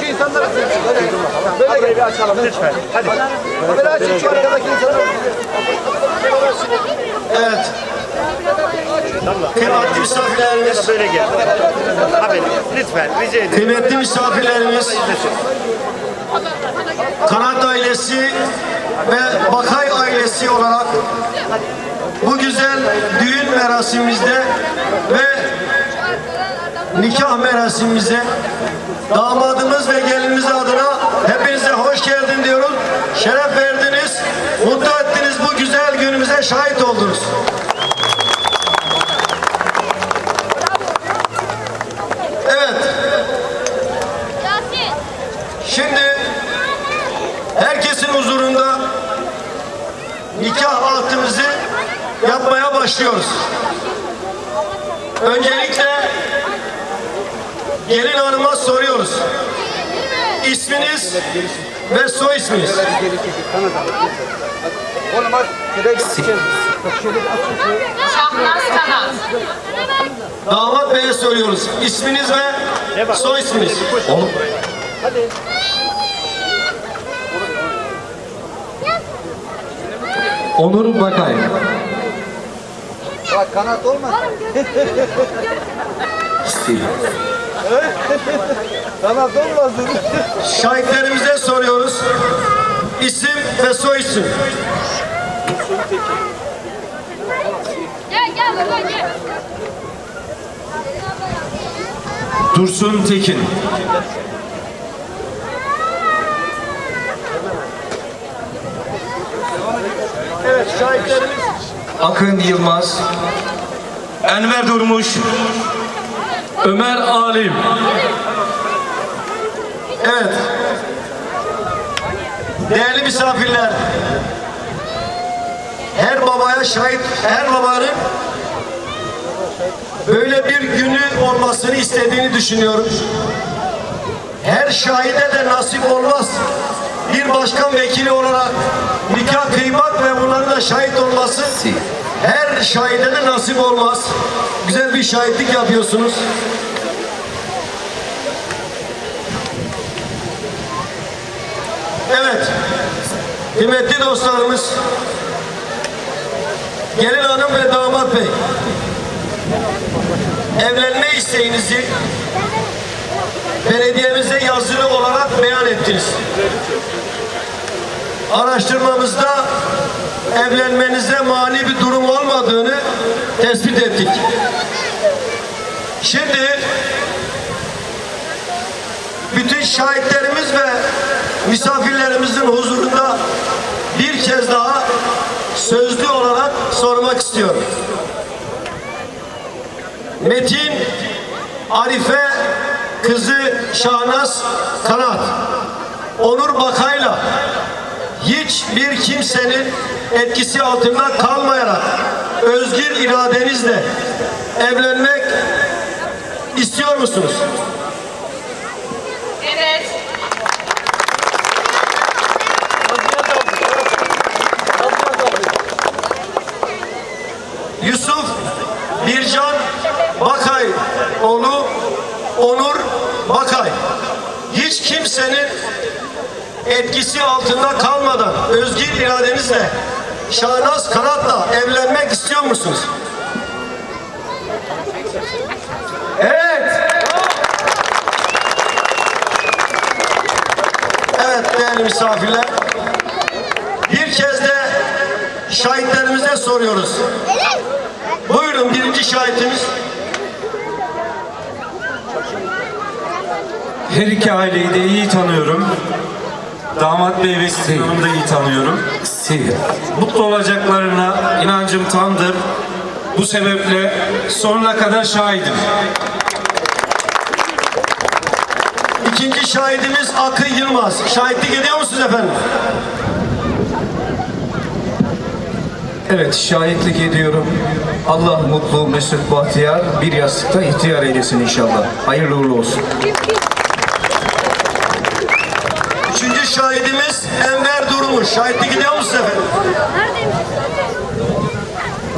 şu insanlara Böyle gel. bir açalım lütfen. Hadi. Kamera açın şu arkadaki insanlara. Evet. Kıymetli misafirlerimiz, Böyle gel. Abi lütfen rica ederim. kıymetli misafirlerimiz, Kanat ailesi ve Bakay ailesi olarak bu güzel düğün merasimimizde ve nikah merasimimize damadımız ve gelinimiz adına hepinize hoş geldin diyorum. Şeref verdiniz, mutlu ettiniz bu güzel günümüze şahit oldunuz. Evet. Şimdi herkesin huzurunda nikah altımızı yapmaya başlıyoruz. Öncelikle gelin hanıma soruyoruz. İsminiz ve soy isminiz. Şahnaz Kanat. Damat beye soruyoruz. İsminiz ve soy isminiz. Oğlum. Onur Bakay. Bak kanat olmaz. Kanat olmasın. Şahitlerimize soruyoruz. İsim ve soy isim. Gel gel baba gel. Dursun Tekin. Evet şahitlerimiz Akın Yılmaz. Enver Durmuş. Ömer Alim. Evet. Değerli misafirler. Her babaya şahit, her babanın böyle bir günü olmasını istediğini düşünüyorum. Her şahide de nasip olmaz. Bir başkan vekili olarak nikah kıymak ve bunların da şahit olması her şahide de nasip olmaz. Güzel bir şahitlik yapıyorsunuz. Evet. Kıymetli dostlarımız Gelin Hanım ve Damat Bey evlenme isteğinizi belediyemize yazılı olarak beyan ettiniz. Araştırmamızda evlenmenize mani bir durum olmadığını tespit ettik. Şimdi bütün şahitlerimiz ve misafirlerimizin huzurunda bir kez daha sözlü olarak sormak istiyorum. Metin Arife kızı Şahnaz Kanat Onur Bakay'la hiçbir kimsenin etkisi altında kalmayarak özgür iradenizle evlenmek istiyor musunuz? Yusuf Bircan Bakay oğlu Onur Bakay hiç kimsenin etkisi altında kalmadan özgür iradenizle Şahnaz Kanat'la evlenmek istiyor musunuz? Evet. Evet değerli misafirler. Bir kez de şahitlerimize soruyoruz. Buyurun birinci şahitimiz. Her iki aileyi de iyi tanıyorum. Damat Bey ve Sizin Hanım'ı da iyi tanıyorum. Mutlu olacaklarına inancım tamdır. Bu sebeple sonuna kadar şahidim. İkinci şahidimiz Akın Yılmaz. Şahitlik ediyor musunuz efendim? Evet, şahitlik ediyorum. Allah mutlu, mesut, bahtiyar, bir yastıkta ihtiyar eylesin inşallah. Hayırlı uğurlu olsun. Üçüncü şahidimiz Enver Durmuş. Şahitlik ediyor musun efendim?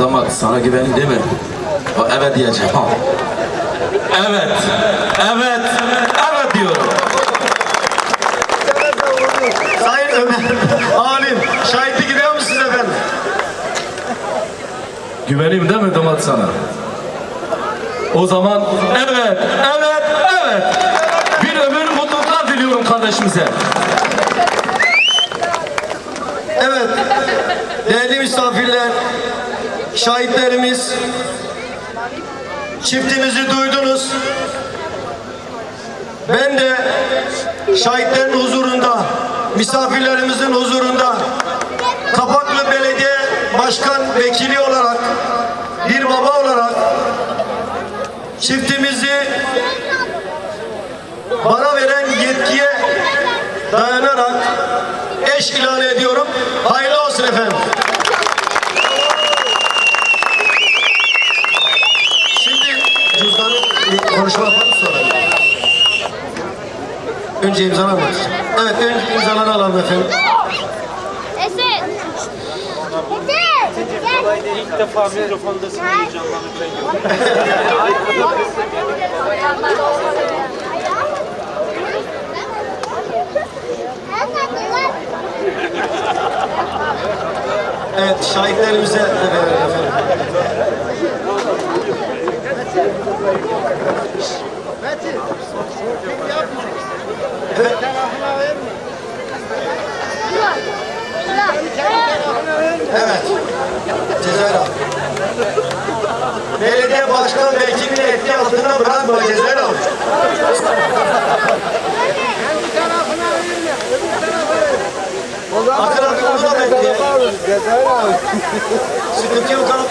Damat sana güvenim değil mi? Evet diyeceğim. Evet, evet, evet, evet diyorum. Sayın Ömer, alim, şahit Güveneyim değil mi damat sana? O zaman evet, evet, evet. Bir ömür mutluluklar diliyorum kardeşimize. Evet, değerli misafirler, şahitlerimiz, çiftimizi duydunuz. Ben de şahitlerin huzurunda, misafirlerimizin huzurunda Kapaklı Belediye Başkan Vekili olarak, bir baba olarak çiftimizi bana veren yetkiye dayanarak eş ilan ediyorum. Hayırlı olsun efendim. Şimdi cüzdanı konuşma yapalım sonra. Önce imzalar mısın? Evet, önce imzaları alalım efendim. İlk defa mikrofondasın heyecanlanırken gördüm. Evet, şahitlerimize de verelim efendim. Evet. Cezayir abi. Belediye başkan vekilini etki altında bırakma Cezayir abi. Akın abi onu da bekliyor. Sıkıntı yok abi.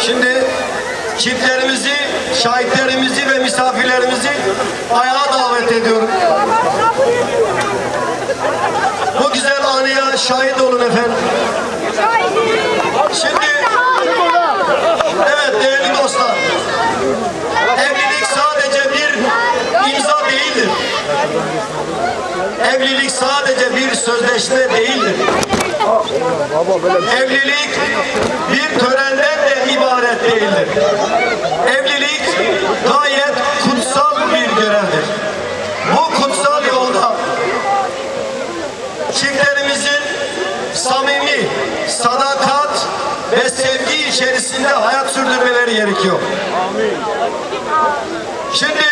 Şimdi çiftlerimizi, şahitlerimizi ve misafirlerimizi ayağa davet ediyorum. Bu güzel anıya şahit olun efendim. Şimdi, evet değerli dostlar, evlilik sadece bir imza değildir. Evlilik sadece bir sözleşme değildir. Evlilik bir törenden de ibaret değildir. Evlilik gayet kutsal bir görevdir. Bu kutsal yolda çiftlerimizin samimi, sadakat ve sevgi içerisinde hayat sürdürmeleri gerekiyor. Şimdi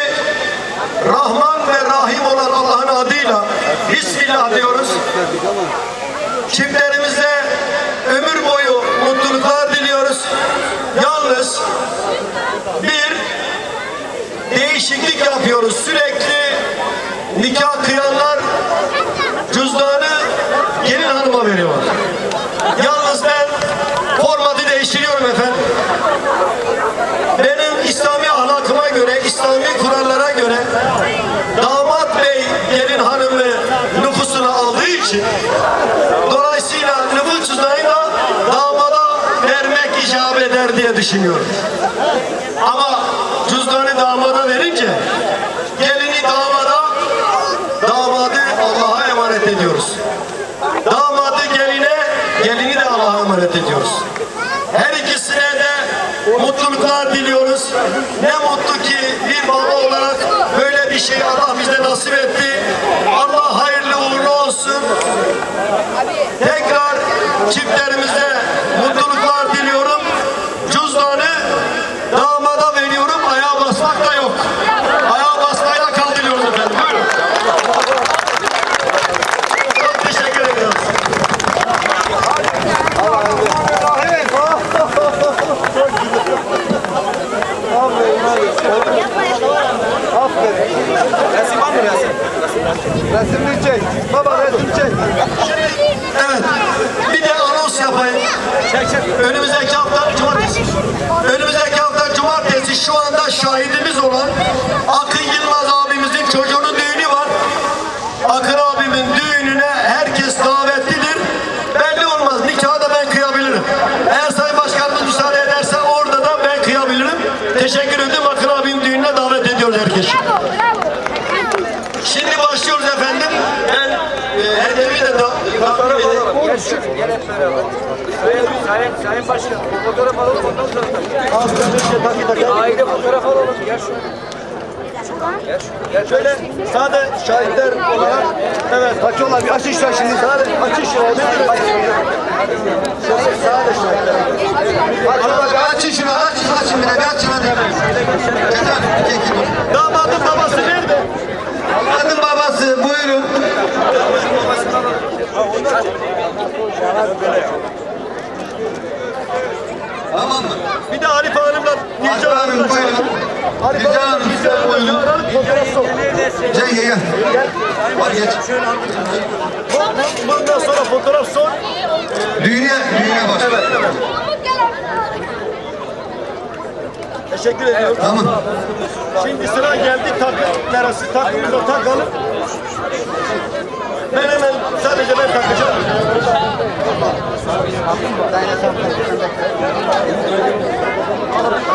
Rahman ve Rahim olan Allah'ın adıyla Bismillah diyoruz. Çiftlerimize ömür boyu mutluluklar diliyoruz. Yalnız bir değişiklik yapıyoruz. Sürekli nikah kıyanlar cüzdanı gelin hanıma veriyorlar. Yalnız ben formatı değiştiriyorum efendim. İslami kurallara göre damat bey gelin hanımı nüfusuna aldığı için dolayısıyla nüfus da damada vermek icap eder diye düşünüyorum. Ama cüzdanı damada verince gelini damada damadı Allah'a emanet ediyoruz. Damadı geline, gelini de Allah'a emanet ediyoruz. Her ikisine mutluluklar diliyoruz. Ne mutlu ki bir baba olarak böyle bir şey Allah bize nasip etti. Allah hayırlı uğurlu olsun. Tekrar çiftlerimize mutluluklar diliyorum. Cüzdanı damada veriyorum. Ayağa basmak da yok. Ayağa basmayı da kaldırıyoruz efendim. Buyurun. Çok teşekkür ediyoruz. Resimli çek. Baba resim çek. Evet. Bir de anons yapayım. Önümüzdeki hafta cumartesi. Önümüzdeki hafta cumartesi şu anda şahidimiz olan Akın Yılmaz abimizin çocuğunun düğünü var. Akın abimin düğününe herkes davetlidir. Belli olmaz. Nikahı da ben kıyabilirim. Eğer Sayın Başkanımız müsaade ederse orada da ben kıyabilirim. Teşekkür ederim. Akın abimin düğününe davet ediyoruz herkesi. Fotoğraf alalım. Gel şöyle. Gel hep beraber. Sayın, sayın, sayın başkan. Fotoğraf alalım ondan sonra da. Abi sen bir şey takip takip. Aile fotoğraf alalım. Gel şöyle. Şöyle sade şahitler olarak evet bakıyorlar bir açış var şimdi sade açış ya nedir açış Şöyle sade şahitler. Açın şunu açın açın bir de Tamam mı? Bir de Arif Hanım'la Gülcan Hanım buyurun. Arif Hanım Gülcan sok. Gel gel gel. Hadi geç. Bundan sonra fotoğraf son. Düğüne, düğüne bak. Evet, evet. Teşekkür ediyorum. Tamam. Şimdi sıra geldi takı terası. Takımızı da takalım. Ben hemen sadece ben takacağım.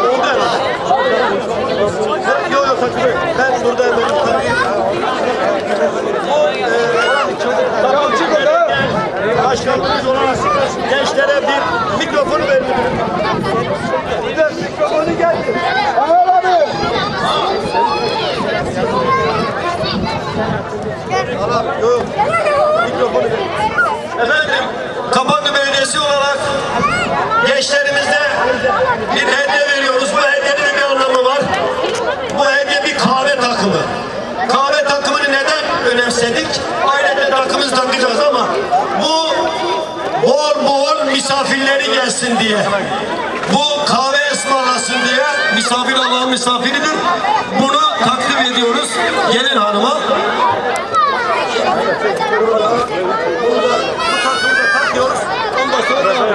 Oldu herhalde. Yok yok takılı. Ben burada hemen takayım. Bu e, takımcı belediye başkanımız olarak gençlere bir mikrofonu verdi. Bir de mikrofonu geldi. Amal abi. Allah yok. Mikrofonu. Efendim, Kapandı Belediyesi olarak gençlerimize bir hediye veriyoruz. Bu hediyenin bir anlamı var. Bu hediye bir kahve takımı. Kahve takımını neden önemsedik? Ailede takımımızı takacağız ama bu bol bol misafirleri gelsin diye. Bu kahve ısmarlasın diye misafir Allah'ın misafiridir. Bunu takdim ediyoruz gelin hanıma. Takıyoruz. Ondan sonra devam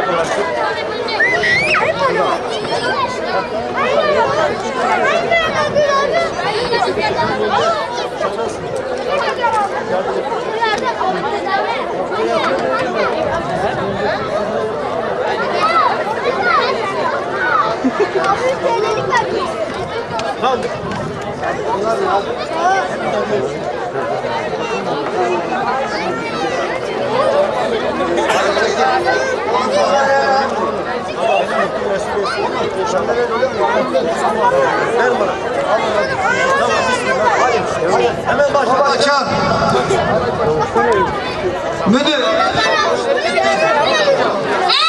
Hemen başla. Açan. Müdür.